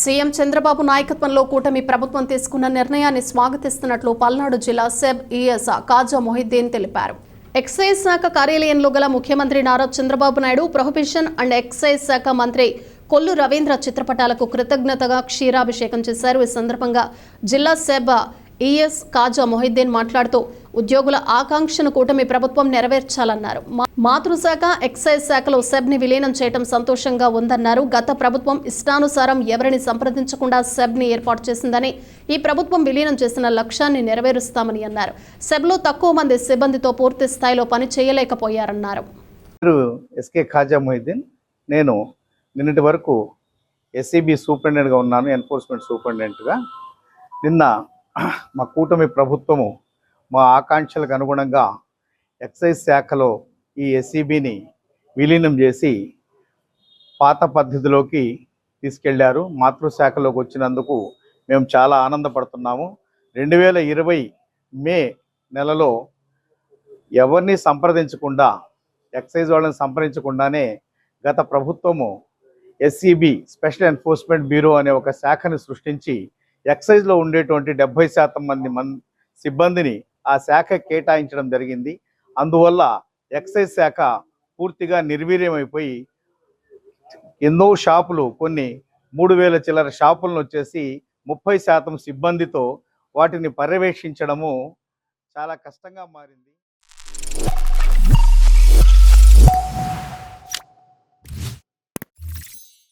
CM Chandrababu నాయకత్వంలో కూటమి ప్రభుత్వం తీసుకున్న నిర్ణయాన్ని స్వాగతిస్తున్నట్లు పల్నాడు జిల్లా సెబ్ ఈఎస్ కాజా మొహిద్దీన్ తెలిపారు. ఎక్సైజ్ శాఖ కార్యాలయంలో గల ముఖ్యమంత్రి Nara Chandrababu Naidu prohibition and excise శాఖ మంత్రి కొల్లు రవీంద్ర చిత్రపటాలకు కృతజ్ఞతగా క్షీరాభిషేకం చేశారు. ఈ సందర్భంగా జిల్లా సెబ్ ఈఎస్ కాజా మొహిద్దీన్ మాట్లాడుతూ ఉద్యోగుల ఆకాంక్షను కూటమి ప్రభుత్వం నెరవేర్చాలన్నారు. మాతృశాఖ ఎక్సైజ్ శాఖలో సెబ్ని విలీనం చేయడం సంతోషంగా ఉందన్నారు. గత ప్రభుత్వం ఇష్టానుసారం ఎవరిని సంప్రదించకుండా సెబ్ని ఏర్పాటు చేసిందని ఈ ప్రభుత్వం విలీనం చేసిన లక్ష్యాన్ని నెరవేరుస్తామని అన్నారు. సెబ్లో తక్కువ మంది సిబ్బందితో పూర్తి స్థాయిలో పని చేయలేకపోయారన్నారు. ఎస్కే ఖాజా మొహిద్దీన్. నేను నిన్నటి వరకు ఎస్సీబీ సూపరింటెండెంట్గా ఉన్నాను ఎన్ఫోర్స్మెంట్ సూపరింటెండెంట్గా. నిన్న మా కూటమి ప్రభుత్వము మా ఆకాంక్షలకు అనుగుణంగా ఎక్సైజ్ శాఖలో ఈ ఎస్సీబీని విలీనం చేసి పాత పద్ధతిలోకి తీసుకెళ్ళారు. మాతృశాఖలోకి వచ్చినందుకు మేము చాలా ఆనందపడుతున్నాము. రెండు వేల ఇరవై మే నెలలో ఎవరిని సంప్రదించకుండా ఎక్సైజ్ వాళ్ళని సంప్రదించకుండానే గత ప్రభుత్వము ఎస్సీబీ స్పెషల్ ఎన్ఫోర్స్మెంట్ బ్యూరో అనే ఒక శాఖని సృష్టించి ఎక్సైజ్లో ఉండేటువంటి డెబ్బై శాతం మంది మన్ సిబ్బందిని ఆ శాఖ కేటాయించడం జరిగింది. అందువల్ల ఎక్సైజ్ శాఖ పూర్తిగా నిర్వీర్యమైపోయి ఎన్నో షాపులు కొన్ని మూడు వేల చిల్లర షాపులను వచ్చేసి ముప్పై శాతం సిబ్బందితో వాటిని పర్యవేక్షించడము చాలా కష్టంగా మారింది.